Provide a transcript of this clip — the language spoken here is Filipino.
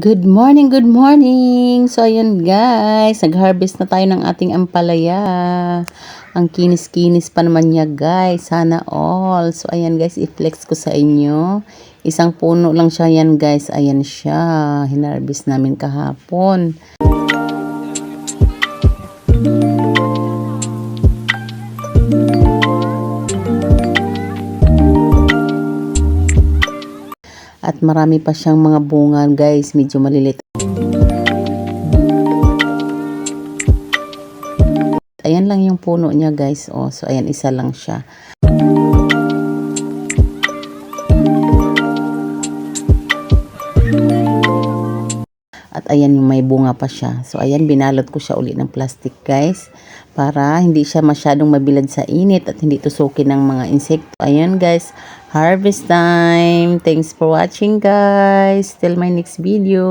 Good morning, good morning! So, ayan guys, nag-harvest na tayo ng ating ampalaya. Ang kinis-kinis pa naman niya guys, sana all. So, ayan guys, i-flex ko sa inyo. Isang puno lang siya yan guys, ayan siya. Hinarvest namin kahapon. At marami pa siyang mga bunga guys, medyo malilit. Ayan lang yung puno niya guys. Oh, so ayan isa lang siya. At ayan yung may bunga pa siya. So ayan binalot ko siya uli ng plastic guys para hindi siya masyadong mabilad sa init at hindi tusukin ng mga insekto. Ayan guys, harvest time. Thanks for watching guys. Till my next video.